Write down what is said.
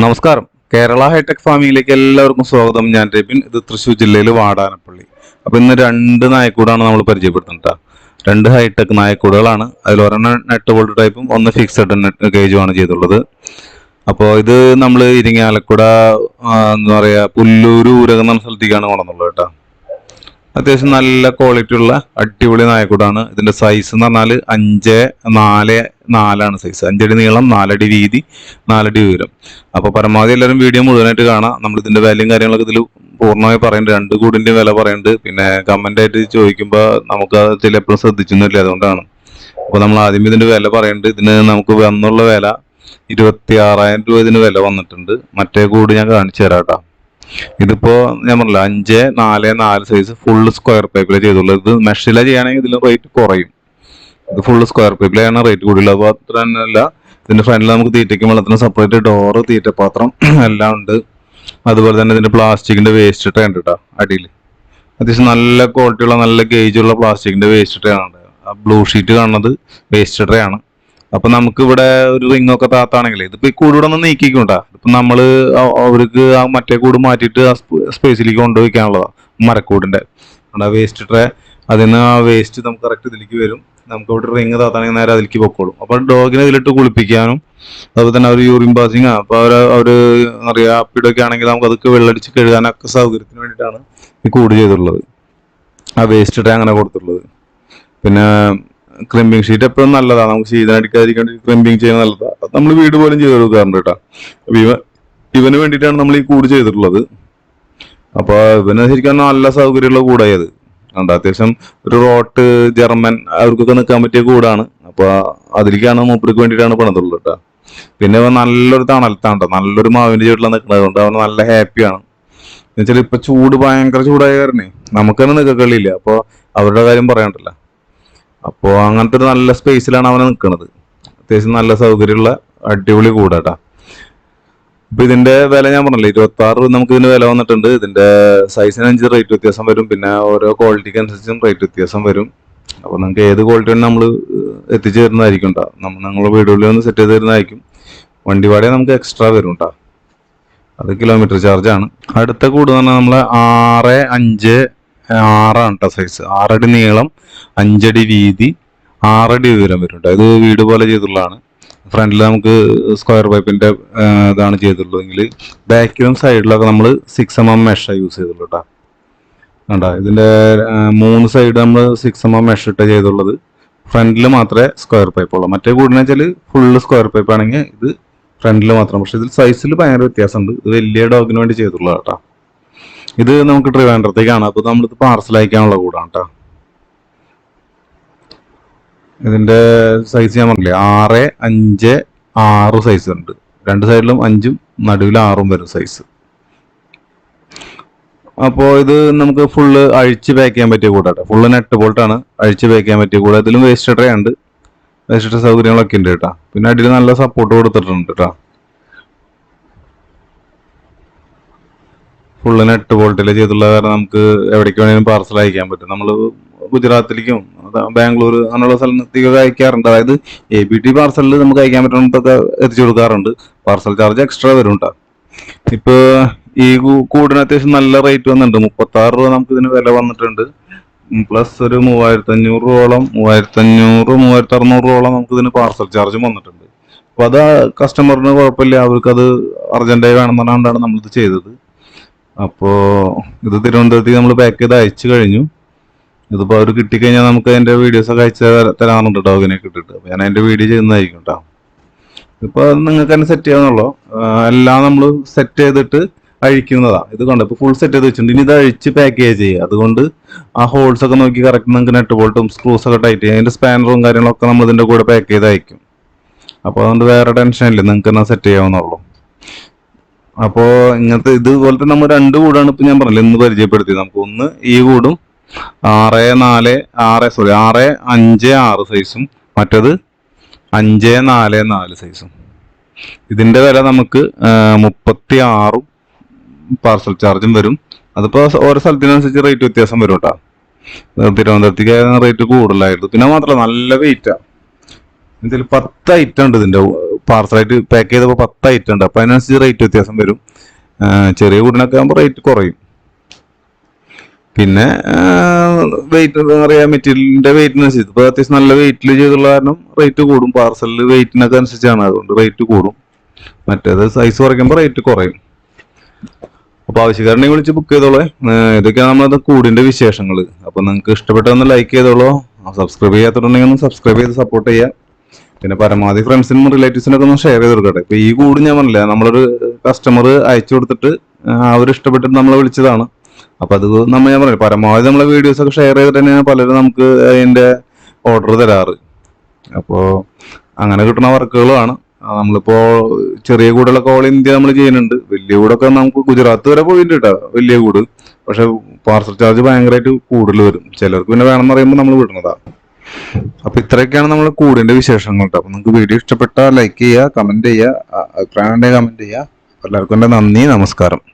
നമസ്കാരം. കേരള ഹൈടെക് ഫാമിംഗിലേക്ക് എല്ലാവർക്കും സ്വാഗതം. ഞാൻ രബിൻ ഇത് തൃശ്ശൂർ ജില്ലയിൽ വാടാനപ്പള്ളി. അപ്പൊ ഇന്ന് രണ്ട് നായക്കൂടാണ് നമ്മൾ പരിചയപ്പെടുത്തുന്നത്. രണ്ട് ഹൈടെക് നായക്കൂടുകളാണ്. അതിൽ ഒരെണ്ണം നെറ്റ് ബോൾട്ട് ടൈപ്പും ഒന്ന് ഫിക്സഡ് നെറ്റ് ഗേജുമാണ് ചെയ്തുള്ളത്. അപ്പോൾ ഇത് നമ്മൾ ഇരിങ്ങാലക്കുട എന്താ പറയുക പുല്ലൂർ ഊരകം എന്ന സ്ഥലത്തേക്കാണ് കൊണ്ടുവന്നുള്ളത് കേട്ടോ അത്യാവശ്യം നല്ല ക്വാളിറ്റി ഉള്ള അടിപൊളി നായക്കൂടാണ്. ഇതിന്റെ സൈസ് എന്ന് പറഞ്ഞാൽ അഞ്ച് നാല് നാലാണ് സൈസ് അഞ്ചടി നീളം നാലടി വീതി നാലടി ഉയരം. അപ്പൊ പരമാവധി എല്ലാവരും വീഡിയോ മുഴുവനായിട്ട് കാണാം. നമ്മൾ ഇതിന്റെ വിലയും കാര്യങ്ങളൊക്കെ ഇതിൽ പൂർണമായി പറയുന്നുണ്ട്. രണ്ട് കൂടിന്റെ വില പറയുന്നുണ്ട്. പിന്നെ കമന്റ് ആയിട്ട് ചോദിക്കുമ്പോൾ നമുക്ക് അത് ചിലപ്പോഴും ശ്രദ്ധിച്ചൊന്നുമില്ല. അതുകൊണ്ടാണ്. അപ്പൊ നമ്മൾ ആദ്യം ഇതിന്റെ വില പറയുന്നുണ്ട്. ഇതിന് നമുക്ക് വന്നുള്ള വില ഇരുപത്തി ആറായിരം രൂപ ഇതിന് വില വന്നിട്ടുണ്ട്. മറ്റേ കൂട് ഞാൻ കാണിച്ചു തരാം കേട്ടോ. ഇതിപ്പോ ഞാൻ പറഞ്ഞില്ല അഞ്ച് നാല് നാല് സൈസ് ഫുള്ള് സ്ക്വയർ പൈപ്പിലെ ചെയ്തുള്ളൂ. ഇത് മെഷില ചെയ്യുകയാണെങ്കിൽ ഇതിൽ റേറ്റ് കുറയും. ഇത് ഫുള്ള് സ്ക്വയർ പൈപ്പിലാണ് റേറ്റ് കൂടുതൽ. അപ്പോൾ അത്ര തന്നെയല്ല ഇതിന്റെ ഫ്രണ്ടിൽ നമുക്ക് തീറ്റയ്ക്കും വെള്ളത്തിന് സെപ്പറേറ്റ് ഡോറ് തീറ്റപാത്രം എല്ലാം ഉണ്ട്. അതുപോലെ തന്നെ ഇതിന്റെ പ്ലാസ്റ്റിക്കിന്റെ വേസ്റ്റ് ട്രേ ഉണ്ട്? കേട്ടോ അടിയിൽ. അത്യാവശ്യം നല്ല ക്വാളിറ്റിയുള്ള നല്ല ഗേജുള്ള പ്ലാസ്റ്റിക്കിന്റെ വേസ്റ്റ് ട്രേ ആണ് ആ ബ്ലൂ ഷീറ്റ് കാണുന്നത് വേസ്റ്റ് ട്രേ ആണ്. അപ്പൊ നമുക്ക് ഇവിടെ ഒരു റിംഗ് ഒക്കെ താത്താണെങ്കിൽ ഇതിപ്പോ ഈ കൂടെ ഒന്ന് നീക്കിക്കൊണ്ടാ. ഇപ്പൊ നമ്മൾ അവർക്ക് ആ മറ്റേ കൂട് മാറ്റിയിട്ട് ആ സ്പേസിലേക്ക് കൊണ്ടുപോയിക്കാനുള്ളതാ മരക്കൂടിന്റെ. ആ വേസ്റ്റ് ട്രേ നിന്ന് ആ വേസ്റ്റ് നമുക്ക് കറക്റ്റ് ഇതിലേക്ക് വരും. നമുക്ക് അവിടെ റിങ് താത്താണെങ്കിൽ നേരെ അതിലേക്ക് പൊക്കോളും. അപ്പൊ ഡോഗിനെ ഇതിലിട്ട് കുളിപ്പിക്കാനും അതുപോലെ തന്നെ അവർ യൂറിൻ പാസിങ് അപ്പൊ അവർ അവർ എന്താ പറയാ അപ്പിടൊക്കെ ആണെങ്കിൽ നമുക്ക് അതൊക്കെ വെള്ളടിച്ച് കഴുകാനൊക്കെ സൗകര്യത്തിന് വേണ്ടിയിട്ടാണ് ഈ കൂട് ചെയ്തിട്ടുള്ളത്. ആ വേസ്റ്റ് ട്രേ അങ്ങനെ കൊടുത്തിട്ടുള്ളത്. പിന്നെ ക്രിമ്പിംഗ് ഷീറ്റ് എപ്പോഴും നല്ലതാണ് നമുക്ക് ശീതം അടിക്കാതിരിക്കാൻ ക്രിമ്പിംഗ് ചെയ്യുന്നത് നല്ലതാണ് നമ്മൾ വീട് പോലും ചെയ്ത് കൊടുക്കാറുണ്ട് കേട്ടോ. ഇവ ഇവന് വേണ്ടിയിട്ടാണ് നമ്മൾ ഈ കൂട് ചെയ്തിട്ടുള്ളത്. അപ്പൊ ഇവന് ശരിക്കും നല്ല സൗകര്യമുള്ള കൂടായത് അത്. അത്യാവശ്യം ഒരു റോട്ട് ജർമ്മൻ അവർക്കൊക്കെ നിൽക്കാൻ പറ്റിയ കൂടാണ്. അപ്പൊ അതിലേക്കാണ് മൂപ്പർക്ക് വേണ്ടിയിട്ടാണ് പണിതുള്ളത് കേട്ടോ. പിന്നെ ഇവൻ നല്ലൊരു തണലത്താണ്. നല്ലൊരു മാവിന്റെ ചുവട്ടിലാണ് നിൽക്കുന്നത് കൊണ്ട് അവൻ നല്ല ഹാപ്പിയാണ് എന്നുവെച്ചാൽ ഇപ്പൊ ചൂട് ഭയങ്കര ചൂടായ കാരണേ നമുക്ക് തന്നെ നിൽക്കളില്ല അപ്പൊ അവരുടെ കാര്യം പറയണ്ടല്ല അപ്പോ അങ്ങനത്തെ ഒരു നല്ല സ്പേസിലാണ് അവനെ നിൽക്കുന്നത് അത്യാവശ്യം നല്ല സൗകര്യമുള്ള അടിപൊളി കൂടാട്ടാ. ഇപ്പൊ ഇതിന്റെ വില ഞാൻ പറഞ്ഞില്ലേ ഇരുപത്തി ആറ് നമുക്ക് ഇതിന്റെ വില വന്നിട്ടുണ്ട്. ഇതിന്റെ സൈസിനനുസരിച്ച് റേറ്റ് വ്യത്യാസം വരും. പിന്നെ ഓരോ ക്വാളിറ്റിക്ക് അനുസരിച്ചും റേറ്റ് വ്യത്യാസം വരും. അപ്പൊ നിങ്ങൾക്ക് ഏത് ക്വാളിറ്റി നമ്മൾ എത്തിച്ചു തരുന്നതായിരിക്കും കേട്ടോ നമ്മൾ നിങ്ങളുടെ വീടുകളിൽ ഒന്ന് സെറ്റ് ചെയ്ത് തരുന്നതായിരിക്കും. വണ്ടി വാടക നമുക്ക് എക്സ്ട്രാ വരും കേട്ടോ അത് കിലോമീറ്റർ ചാർജ് ആണ്. അടുത്ത കൂടുതൽ നമ്മളെ ആറ് അഞ്ച് ആറാണ് കേട്ടോ സൈസ് ആറടി നീളം അഞ്ചടി വീതി ആറടി ഉയരം വരും കേട്ടോ ഇത് വീട് പോലെ ചെയ്തുള്ളതാണ്. ഫ്രണ്ടിൽ നമുക്ക് സ്ക്വയർ പൈപ്പിന്റെ ഇതാണ് ചെയ്തിട്ടുള്ളതെങ്കിൽ ബാക്കിലും സൈഡിലൊക്കെ നമ്മൾ six M M mesh use ചെയ്തിട്ടുള്ളൂ കേട്ടോ കണ്ടോ? ഇതിന്റെ മൂന്ന് സൈഡ് നമ്മൾ സിക്സ് എം എം മെഷ ഇട്ട് ചെയ്തുള്ളത്. ഫ്രണ്ടിൽ മാത്രമേ സ്ക്വയർ പൈപ്പ് ഉള്ളൂ. മറ്റേ കൂടുതലെന്ന് വെച്ചാൽ ഫുള്ള് സ്ക്വയർ പൈപ്പ് ആണെങ്കിൽ ഇത് ഫ്രണ്ടിൽ മാത്രം. പക്ഷെ ഇതിൽ സൈസിൽ ഭയങ്കര വ്യത്യാസമുണ്ട്. ഇത് വലിയ ഡോഗിന് വേണ്ടി ചെയ്തിട്ടുള്ളതാണ് കേട്ടോ ഇത് നമുക്ക് ട്രിവാൻഡ്രത്തേക്കാണ് അപ്പൊ നമ്മളിത് പാർസൽ അയക്കാനുള്ള കൂടാണ് കേട്ടോ ഇതിന്റെ സൈസ് ഞാൻ പറഞ്ഞില്ലേ? ആറ് അഞ്ച് ആറ് സൈസ് ഉണ്ട്. രണ്ട് സൈഡിലും അഞ്ചും നടുവിൽ ആറും വരും സൈസ് അപ്പോൾ ഇത് നമുക്ക് ഫുള്ള് അഴിച്ച് പാക്ക് ചെയ്യാൻ പറ്റിയ കൂടാട്ടോ ഫുള്ള് നെറ്റ് ബോൾട്ടാണ് അഴിച്ച് പാക്ക് ചെയ്യാൻ പറ്റിയ കൂടെ ഇതിലും വേസ്റ്റ് ട്രേ ഉണ്ട്. വേസ്റ്റ് സൗകര്യങ്ങളൊക്കെ ഉണ്ട് കേട്ടോ പിന്നെ അടിയിൽ നല്ല സപ്പോർട്ട് കൊടുത്തിട്ടുണ്ട് കേട്ടോ ഫുള്ള് നെറ്റ് ബോൾട്ടിൽ ചെയ്തുള്ള കാരണം നമുക്ക് എവിടേക്ക് വേണേലും പാർസൽ അയക്കാൻ പറ്റും. നമ്മൾ ഗുജറാത്തിലേക്കും ബാംഗ്ലൂർ അങ്ങനെയുള്ള സ്ഥലത്തേക്കൊക്കെ അയക്കാറുണ്ട്. അതായത് എ ബി ടി പാർസലിൽ നമുക്ക് അയക്കാൻ പറ്റുന്നതൊക്കെ എത്തിച്ചു കൊടുക്കാറുണ്ട്. പാർസൽ ചാർജ് എക്സ്ട്രാ വരും കേട്ടോ ഇപ്പൊ ഈ കൂടിന് അത്യാവശ്യം നല്ല റേറ്റ് വന്നിട്ടുണ്ട്. മുപ്പത്തി ആറ് രൂപ നമുക്ക് ഇതിന് വില വന്നിട്ടുണ്ട്. പ്ലസ് ഒരു മൂവായിരത്തി അഞ്ഞൂറ് രൂപയോളം മൂവായിരത്തി അഞ്ഞൂറ് മൂവായിരത്തി അറുന്നൂറ് രൂപയോളം നമുക്ക് ഇതിന് പാർസൽ ചാർജ് വന്നിട്ടുണ്ട്. അപ്പോൾ അത് കസ്റ്റമറിന് കുഴപ്പമില്ല. അവർക്കത് അർജന്റായി വേണമെന്ന് പറഞ്ഞുകൊണ്ടാണ് നമ്മളിത് ചെയ്തത്. അപ്പോ ഇത് തിരുവനന്തപുരത്തേക്ക് നമ്മൾ പാക്ക് ചെയ്ത് അയച്ചു കഴിഞ്ഞു. ഇതിപ്പോ അവർ കിട്ടിക്കഴിഞ്ഞാൽ നമുക്ക് അതിന്റെ വീഡിയോസ് ഒക്കെ അയച്ചു തരാ- തരാറുണ്ട് ഡോഗിനെ കിട്ടിട്ട് അപ്പോൾ ഞാൻ അതിന്റെ വീഡിയോ ചെയ്യുന്നതായിരിക്കും കേട്ടോ ഇപ്പൊ നിങ്ങൾക്ക് തന്നെ സെറ്റ് ചെയ്യാന്നുള്ളൂ? എല്ലാം നമ്മൾ സെറ്റ് ചെയ്തിട്ട് അഴിക്കുന്നതാ. ഇത് കൊണ്ട്? ഇപ്പൊ ഫുൾ സെറ്റ് ചെയ്ത് വെച്ചിട്ടുണ്ട്. ഇനി ഇത് അഴിച്ച് പാക്കേജ് ചെയ്യുക. അതുകൊണ്ട് ആ ഹോൾസ് ഒക്കെ നോക്കി കറക്റ്റ് നിങ്ങൾക്ക് നെറ്റ് ബോൾട്ടും സ്ക്രൂസ് ഒക്കെ ടൈറ്റ് ചെയ്യാം. അതിന്റെ സ്പാനറും കാര്യങ്ങളൊക്കെ നമ്മൾ ഇതിന്റെ കൂടെ പാക്ക് ചെയ്ത് അയക്കും. അപ്പോൾ അതുകൊണ്ട് വേറെ ടെൻഷൻ ഇല്ല. നിങ്ങൾക്ക് തന്നെ സെറ്റ് ചെയ്യാവുന്നുള്ളൂ അപ്പോ ഇങ്ങനത്തെ ഇതുപോലത്തെ നമ്മൾ രണ്ട് കൂടാണ് ഇപ്പൊ ഞാൻ പറഞ്ഞില്ല ഇന്ന് പരിചയപ്പെടുത്തി നമുക്ക് ഒന്ന് ഈ കൂടും ആറ് നാല് ആറ് സോറി ആറ് അഞ്ച് ആറ് സൈസും മറ്റത് അഞ്ച് നാല് നാല് സൈസും ഇതിന്റെ വില നമുക്ക് മുപ്പത്തി ആറും പാർസൽ ചാർജും വരും. അതിപ്പോ ഓരോ സ്ഥലത്തിനനുസരിച്ച് റേറ്റ് വ്യത്യാസം വരും കേട്ടോ. തിരുവനന്തപുരത്തേക്ക് റേറ്റ് കൂടുതലായിരുന്നു പിന്നെ മാത്രമല്ല നല്ല വെയിറ്റാ ഇതിൽ പത്ത് ഐറ്റം ഉണ്ട് ഇതിന്റെ പാർസലായിട്ട് പാക്ക് ചെയ്തപ്പോൾ പത്ത് ഐറ്റം ഉണ്ട് അപ്പോൾ അതിനനുസരിച്ച് റേറ്റ് വ്യത്യാസം വരും. ചെറിയ കൂടിനൊക്കെ ആകുമ്പോൾ റേറ്റ് കുറയും. പിന്നെ വെയിറ്റ് എന്താ പറയുക മെറ്റീരിയലിന്റെ വെയിറ്റിനനുസരിച്ച് ഇപ്പോൾ അത്യാവശ്യം നല്ല വെയിറ്റിൽ ചെയ്തുള്ള കാരണം റേറ്റ് കൂടും. പാർസലിൽ വെയിറ്റിനൊക്കെ അനുസരിച്ചാണ്. അതുകൊണ്ട് റേറ്റ് കൂടും. മറ്റേത് സൈസ് കുറയ്ക്കുമ്പോൾ റേറ്റ് കുറയും. അപ്പോൾ ആവശ്യക്കാരനെ വിളിച്ച് ബുക്ക് ചെയ്തോളേ. ഇതൊക്കെയാണ് നമ്മളത് കൂടിന്റെ വിശേഷങ്ങൾ അപ്പൊ നിങ്ങൾക്ക് ഇഷ്ടപ്പെട്ടൊന്ന് ലൈക്ക് ചെയ്തോളൂ. സബ്സ്ക്രൈബ് ചെയ്യാത്തുണ്ടെങ്കിൽ ഒന്ന് സബ്സ്ക്രൈബ് ചെയ്ത് സപ്പോർട്ട് ചെയ്യുക. പിന്നെ പരമാവധി ഫ്രണ്ട്സിനും റിലേറ്റീവ്സിനൊക്കെ ഒന്ന് ഷെയർ ചെയ്ത് കൊടുക്കട്ടെ. ഇപ്പൊ ഈ കൂട് ഞാൻ പറഞ്ഞില്ല നമ്മളൊരു കസ്റ്റമർ അയച്ചു കൊടുത്തിട്ട് അവർ ഇഷ്ടപ്പെട്ടിട്ട് നമ്മളെ വിളിച്ചതാണ്. അപ്പൊ അത് നമ്മൾ ഞാൻ പറഞ്ഞു പരമാവധി നമ്മളെ വീഡിയോസ് ഒക്കെ ഷെയർ ചെയ്തിട്ട് തന്നെയാണ് പലരും നമുക്ക് അതിന്റെ ഓർഡർ തരാറ്. അപ്പോ അങ്ങനെ കിട്ടുന്ന വർക്കുകളാണ്. നമ്മളിപ്പോ ചെറിയ കൂടുകളൊക്കെ ഓൾ ഇന്ത്യ നമ്മൾ ചെയ്യുന്നുണ്ട്. വലിയ കൂടൊക്കെ നമുക്ക് ഗുജറാത്ത് വരെ പോയിട്ടുണ്ട് കേട്ടോ വലിയ കൂട്. പക്ഷെ പാർസൽ ചാർജ് ഭയങ്കരമായിട്ട് കൂടുതൽ വരും. ചിലർക്ക് പിന്നെ വേണമെന്ന് പറയുമ്പോൾ നമ്മൾ വിടുന്നതാ. അപ്പൊ ഇത്രയൊക്കെയാണ് നമ്മൾ കൂടിന്റെ വിശേഷങ്ങൾ കേട്ടോ അപ്പൊ നിങ്ങൾക്ക് വീഡിയോ ഇഷ്ടപ്പെട്ടാൽ ലൈക്ക് ചെയ്യുക കമന്റ് ചെയ്യുക അഭിപ്രായം ഉണ്ടെങ്കിൽ കമന്റ് ചെയ്യുക എല്ലാവർക്കും നന്ദി നമസ്കാരം.